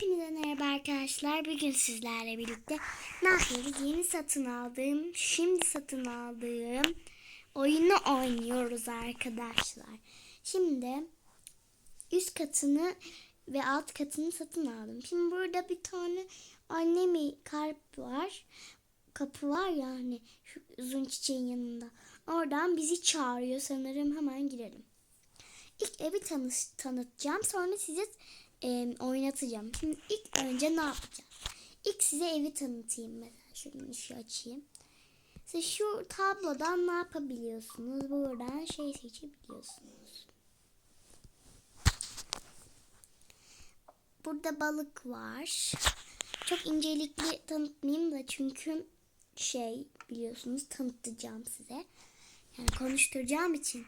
Hepinize merhaba arkadaşlar. Bugün sizlerle birlikte yapıyoruz? Yeni satın aldığım, şimdi satın aldığım oyunu oynuyoruz arkadaşlar. Şimdi üst katını ve alt katını satın aldım. Şimdi burada bir tane annemi kalp var. Kapı var ya hani şu uzun çiçeğin yanında. Oradan bizi çağırıyor sanırım. Hemen girelim. İlk evi tanı tanıtacağım. Sonra size e, oynatacağım. Şimdi ilk önce ne yapacağız? İlk size evi tanıtayım mesela. Şöyle ışığı açayım. Siz şu tablodan ne yapabiliyorsunuz? Buradan şey seçebiliyorsunuz. Burada balık var. Çok incelikli tanıtmayayım da çünkü şey biliyorsunuz tanıtacağım size. Yani konuşturacağım için.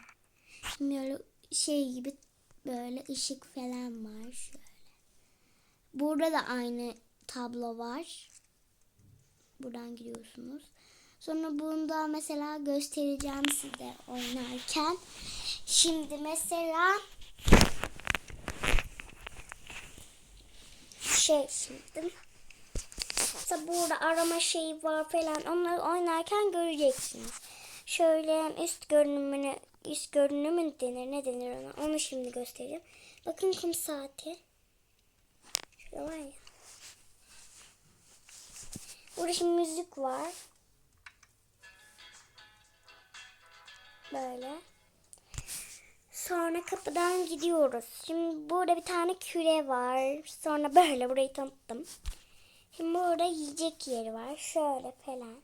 Şimdi öyle şey gibi böyle ışık falan var şöyle. Burada da aynı tablo var. Buradan giriyorsunuz. Sonra bunda mesela göstereceğim size oynarken. Şimdi mesela şey şimdi mesela burada arama şeyi var falan onları oynarken göreceksiniz. Şöyle üst görünümünü üst görünümü denir ne denir ona onu şimdi göstereyim. Bakın kum saati. Var ya. Burada şimdi müzik var. Böyle. Sonra kapıdan gidiyoruz. Şimdi burada bir tane küre var. Sonra böyle burayı tanıttım. Şimdi burada yiyecek yeri var. Şöyle falan.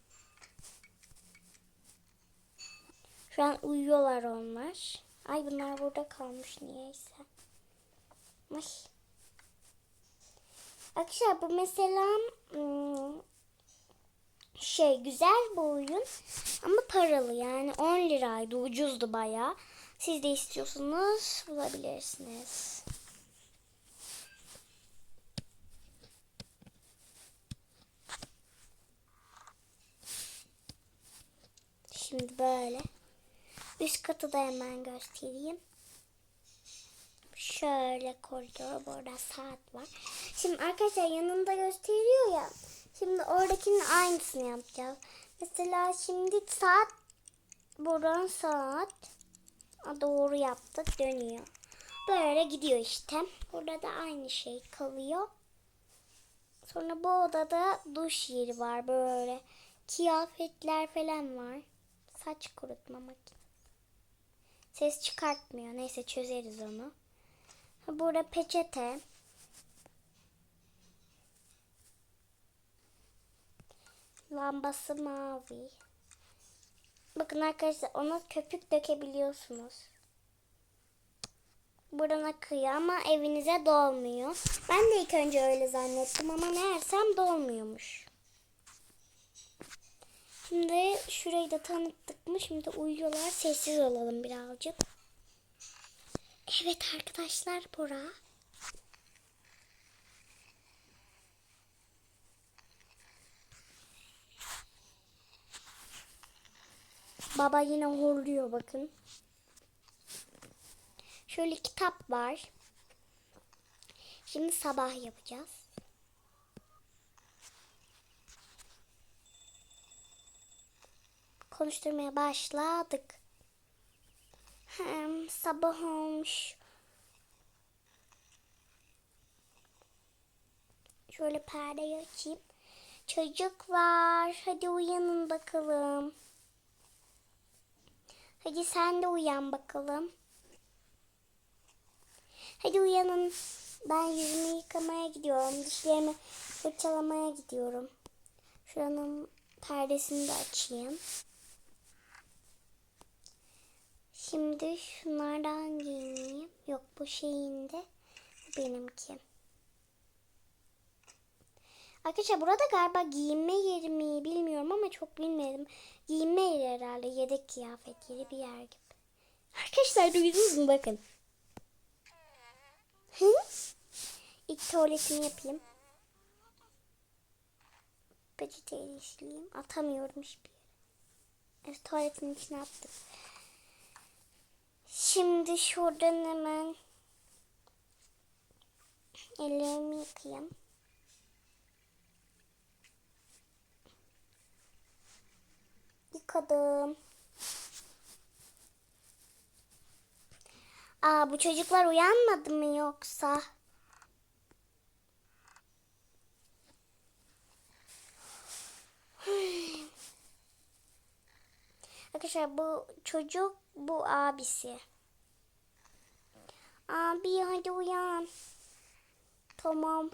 Şu an uyuyorlar onlar. Ay bunlar burada kalmış niyeyse. Ay. Arkadaşlar bu mesela hmm, şey güzel bir oyun ama paralı yani 10 liraydı ucuzdu baya. Siz de istiyorsanız bulabilirsiniz. Şimdi böyle. Üst katı da hemen göstereyim. Şöyle koridor burada saat var. Şimdi arkadaşlar yanında gösteriyor ya. Şimdi oradakinin aynısını yapacağız. Mesela şimdi saat buradan saat doğru yaptık dönüyor. Böyle gidiyor işte. Burada da aynı şey kalıyor. Sonra bu odada duş yeri var böyle. Kıyafetler falan var. Saç kurutma makinesi. Ses çıkartmıyor. Neyse çözeriz onu. Burada peçete. Lambası mavi. Bakın arkadaşlar ona köpük dökebiliyorsunuz. Buradan akıyor ama evinize dolmuyor. Ben de ilk önce öyle zannettim ama meğersem dolmuyormuş. Şimdi şurayı da tanıttık mı? Şimdi uyuyorlar. Sessiz olalım birazcık. Evet arkadaşlar Bora. Baba yine horluyor bakın. Şöyle kitap var. Şimdi sabah yapacağız. Konuşturmaya başladık. Hem sabah olmuş. Şöyle perdeyi açayım. Çocuklar hadi uyanın bakalım. Hadi sen de uyan bakalım. Hadi uyanın. Ben yüzümü yıkamaya gidiyorum. Dişlerimi fırçalamaya gidiyorum. Şuranın perdesini de açayım. Şimdi şunlardan giyineyim. Yok bu şeyin de benimki. Arkadaşlar burada galiba giyinme yeri mi bilmiyorum ama çok bilmedim. Giyinme yeri herhalde. Yedek kıyafet yeri bir yer gibi. Arkadaşlar duydunuz mu bakın. İlk tuvaletimi yapayım. Peçeteyle işleyeyim. Atamıyorum hiçbir yere. Evet tuvaletin içine attım. Şimdi şuradan hemen Ellerimi yıkayayım. Yıkadım. Aa bu çocuklar uyanmadı mı yoksa? Arkadaşlar bu çocuk bu abisi. Abi hadi uyan. Tamam.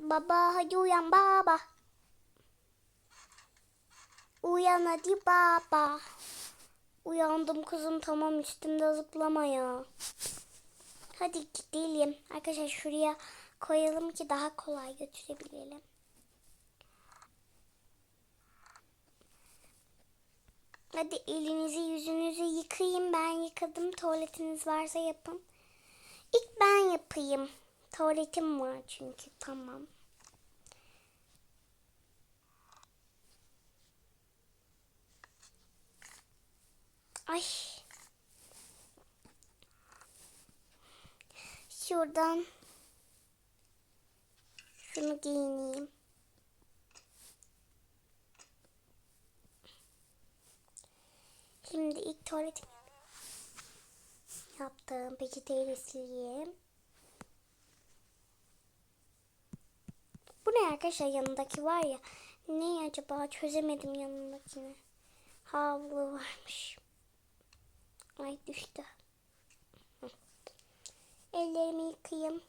Baba hadi uyan baba. Uyan hadi baba. Uyandım kızım tamam üstümde zıplama ya. Hadi gidelim. Arkadaşlar şuraya koyalım ki daha kolay götürebilelim. Hadi elinizi yüzünüzü yıkayın. Ben yıkadım. Tuvaletiniz varsa yapın. İlk ben yapayım. Tuvaletim var çünkü. Tamam. Ay. Şuradan şunu giyineyim. Şimdi ilk tuvaletimi yaptım. Peçeteyi de sileyim. Bu ne arkadaşlar yanındaki var ya. Ne acaba çözemedim yanındakini. Havlu varmış. Ay düştü. Ellerimi yıkayayım.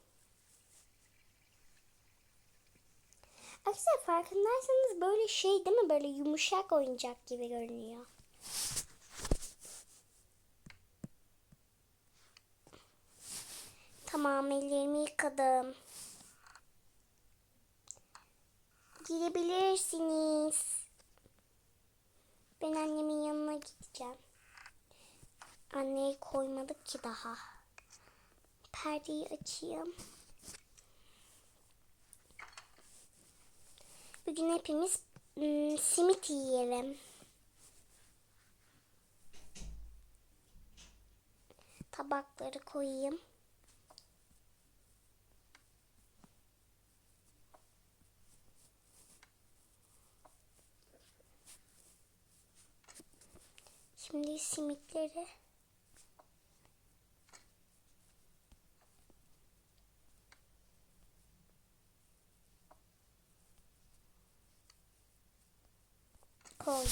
Arkadaşlar farkındaysanız böyle şey değil mi? Böyle yumuşak oyuncak gibi görünüyor. Tamam ellerimi yıkadım. Girebilirsiniz. Ben annemin yanına gideceğim. Anneyi koymadık ki daha. Perdeyi açayım. Bugün hepimiz ım, simit yiyelim. Tabakları koyayım. Şimdi simitleri koyduk.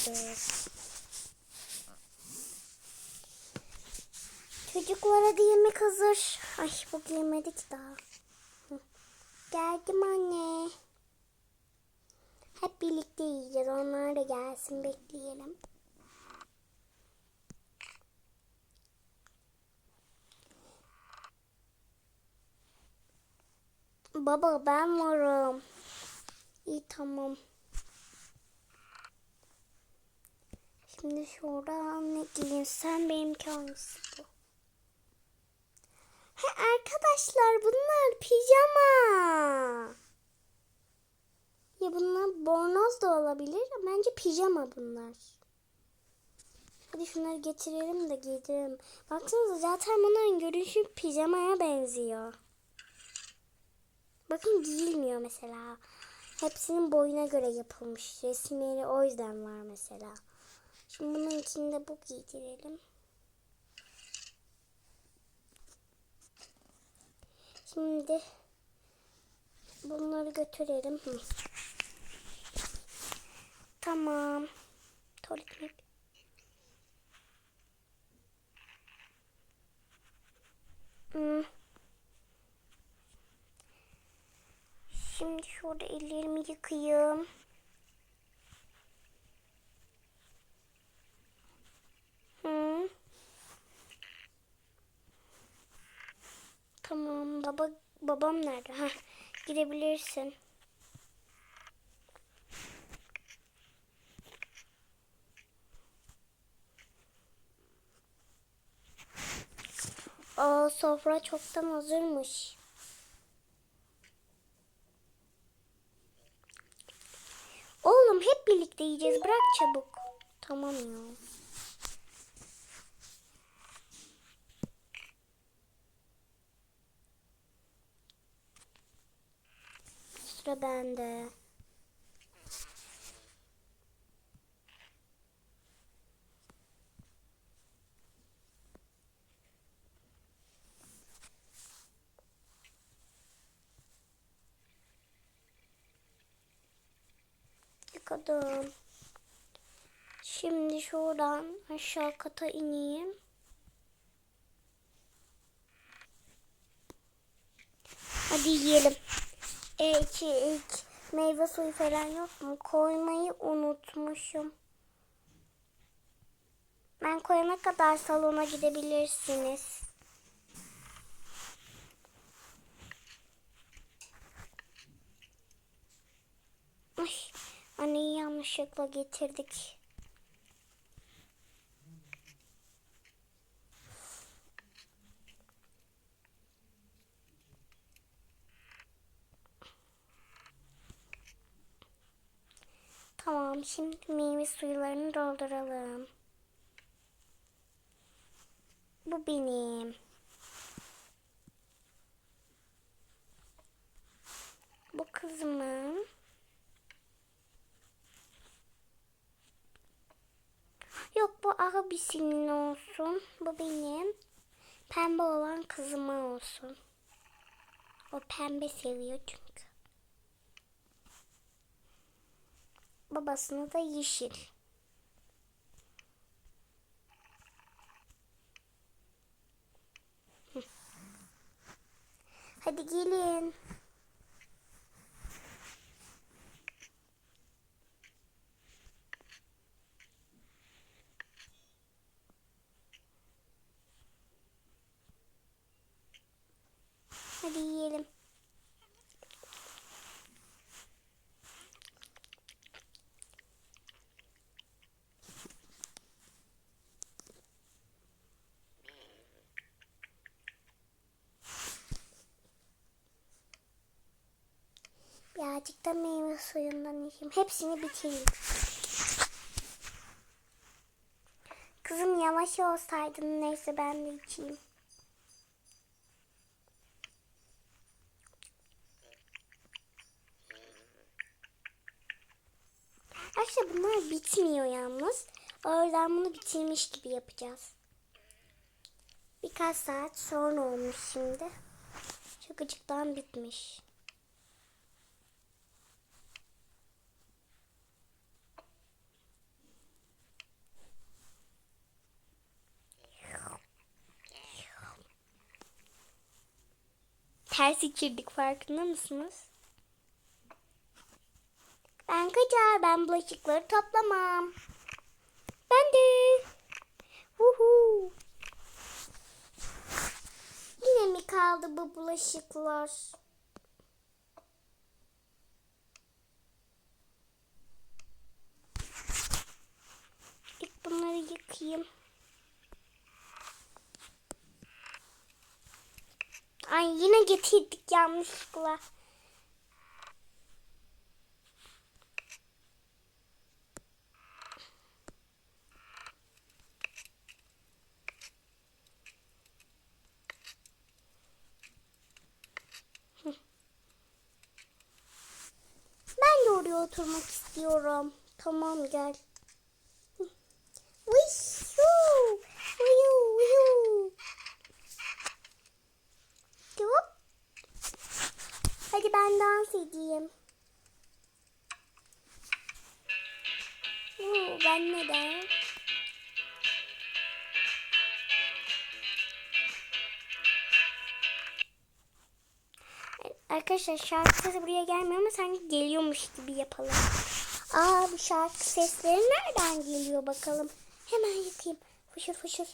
Çocuklara da yemek hazır. Ay bu yemedik daha. Geldim anne. Hep birlikte yiyeceğiz. Onlar da gelsin bekleyelim. Baba ben varım. İyi tamam. Şimdi şuradan ne giyeyim? Sen benimki hangisi bu? He arkadaşlar bunlar pijama. Ya bunlar bornoz da olabilir. Bence pijama bunlar. Hadi şunları getirelim de giydirelim. Baksanıza zaten bunların görünüşü pijamaya benziyor. Bakın giyilmiyor mesela. Hepsinin boyuna göre yapılmış. Resimleri o yüzden var mesela. Şimdi bunun içinde bu giydirelim. Şimdi bunları götürelim. Tamam. Tuvaletime Hmm. Şimdi şurada ellerimi yıkayayım. Hı. Tamam baba babam nerede? Ha girebilirsin. Aa sofra çoktan hazırmış. Oğlum hep birlikte yiyeceğiz. Bırak çabuk. Tamam ya. Sıra bende. Yıkadım. Şimdi şuradan aşağı kata ineyim. Hadi yiyelim. E, meyve suyu falan yok mu? Koymayı unutmuşum. Ben koyana kadar salona gidebilirsiniz. Ay, anneyi yanlışlıkla getirdik. Tamam, şimdi meyve suyularını dolduralım. Bu benim. Bu kızımın. Yok bu abisinin olsun. Bu benim. Pembe olan kızıma olsun. O pembe seviyor çünkü. Babasını da yeşil. Hadi gelin. Hadi yiyelim. Birazcık da meyve suyundan içeyim. Hepsini bitireyim. Kızım yavaş olsaydın neyse ben de içeyim. Arkadaşlar bunlar bitmiyor yalnız. O yüzden bunu bitirmiş gibi yapacağız. Birkaç saat sonra olmuş şimdi. Çok acıktan bitmiş. Ters içirdik farkında mısınız? Ben kaçar. Ben bulaşıkları toplamam. Ben de. Uhu. Yine mi kaldı bu bulaşıklar? İlk bunları yıkayayım. Ay yine getirdik yanlışlıkla. Ben de oraya oturmak istiyorum. Tamam gel. Dans edeyim. Oo, ben neden? Arkadaşlar şarkı sesi buraya gelmiyor ama sanki geliyormuş gibi yapalım. Aa bu şarkı sesleri nereden geliyor bakalım. Hemen yıkayayım. Fışır fışır.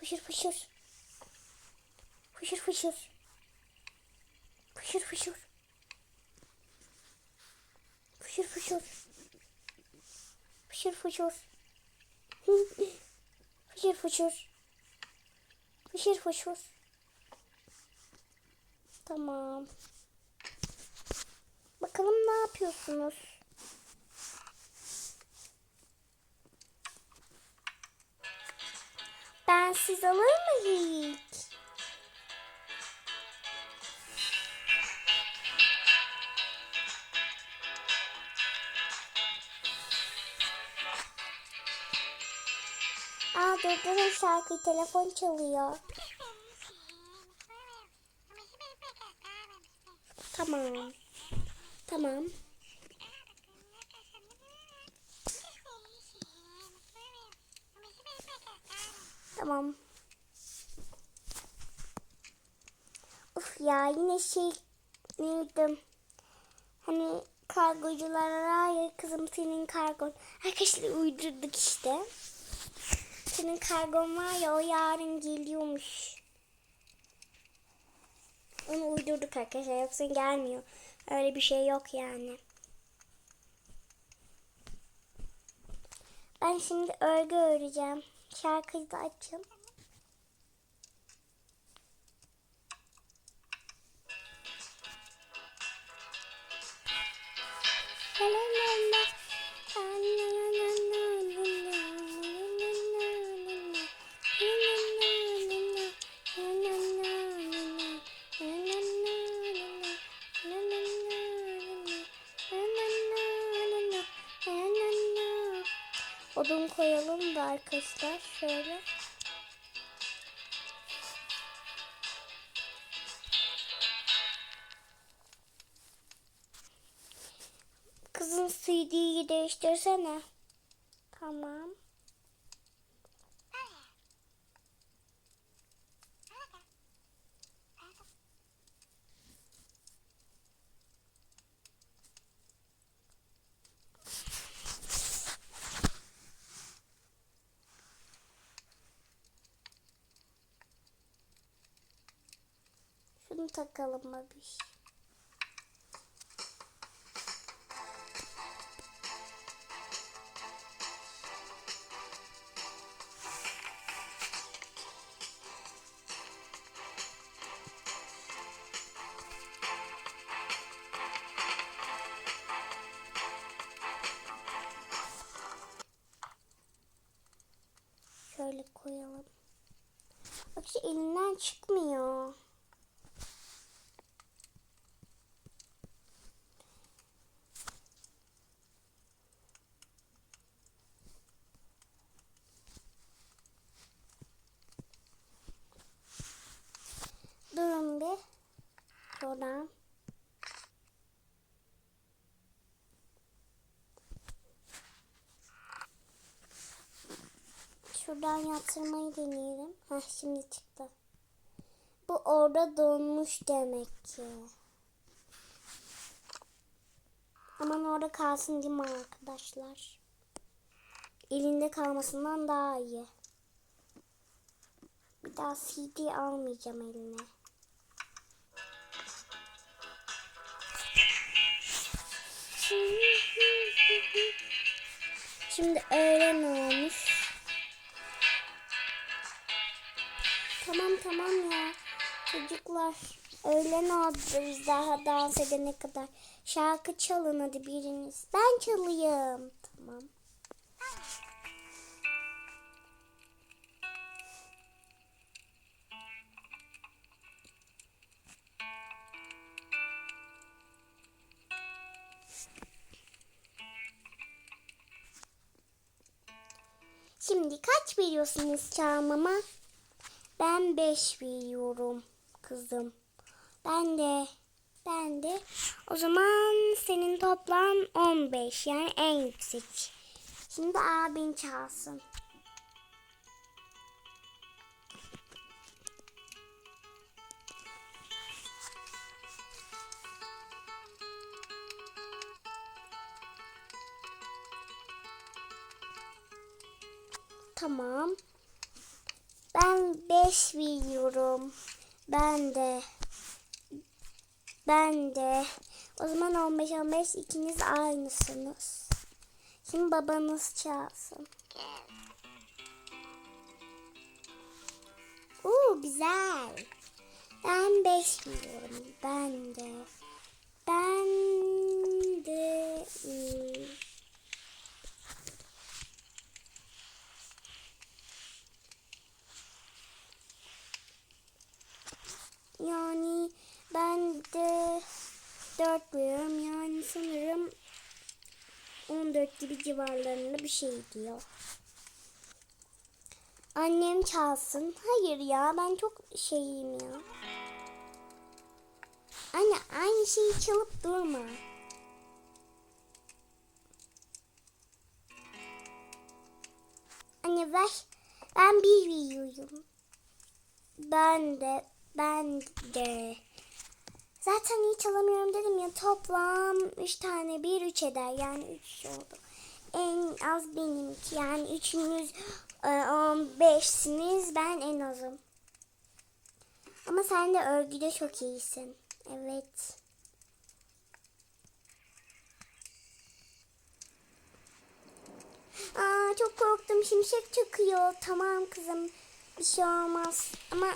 Fışır fışır. Fışır fışır. Fışır fışır. Fışır fışır. Fışır fışır. Fışır fışır. Fışır fışır. Tamam. Bakalım ne yapıyorsunuz? Ben siz alır mı hiç? Durdurun şarkıyı telefon çalıyor. Tamam. Tamam. Tamam. Uf ya yine şey neydi? Hani kargoculara hayır kızım senin kargon. Arkadaşlar uydurduk işte. Senin kargon var ya o yarın geliyormuş. Onu uydurduk arkadaşlar yoksa gelmiyor. Öyle bir şey yok yani. Ben şimdi örgü öreceğim. Şarkıyı da la la. La la la la la la la. Arkadaşlar şöyle. Kızın CD'yi değiştirsene. Tamam. Takalım babiş. Şuradan yatırmayı deneyelim. Heh şimdi çıktı. Bu orada donmuş demek ki. Aman orada kalsın değil mi arkadaşlar? Elinde kalmasından daha iyi. Bir daha CD almayacağım eline. Şimdi öğlen olmuş. Tamam ya. Çocuklar öğlen oldu biz daha dans edene kadar. Şarkı çalın hadi biriniz. Ben çalayım. Tamam. Şimdi kaç veriyorsunuz çalmama? Ben 5 veriyorum kızım. Ben de. Ben de. O zaman senin toplam 15 yani en yüksek. Şimdi abin çalsın. Tamam. Ben 5 veriyorum. Ben de. Ben de. O zaman 15 15 ikiniz aynısınız. Şimdi babanız çalsın. Oo güzel. Ben 5 veriyorum. Ben de. Ben de. hmm, Yani ben de 4 veriyorum. Yani sanırım 14 gibi civarlarında bir şey diyor. Annem çalsın. Hayır ya ben çok şeyim ya. Anne aynı şeyi çalıp durma. Anne ver. Ben bir yiyorum. Ben de. Ben de. Zaten iyi çalamıyorum dedim ya toplam 3 tane bir 3 eder yani 3 oldu. En az benimki yani üçünüz e, 15'siniz ben en azım. Ama sen de örgüde çok iyisin. Evet. Aa, çok korktum şimşek çıkıyor. Tamam kızım bir şey olmaz. Ama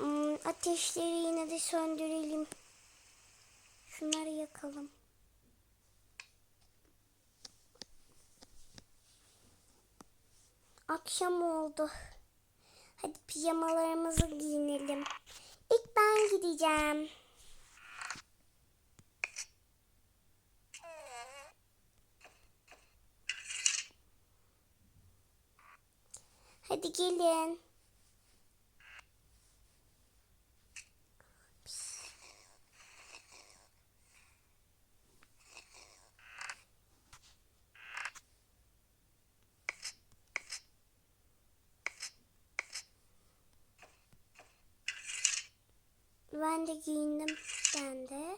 ım, ateşleri yine de söndürelim. Şunları yakalım. Akşam oldu. Hadi pijamalarımızı giyinelim. İlk ben gideceğim. Hadi gelin. Ben de giyindim. Ben de.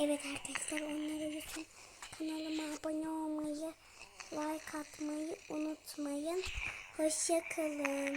Evet arkadaşlar onlara lütfen kanalıma abone olmayı, like atmayı unutmayın. Hoşça kalın.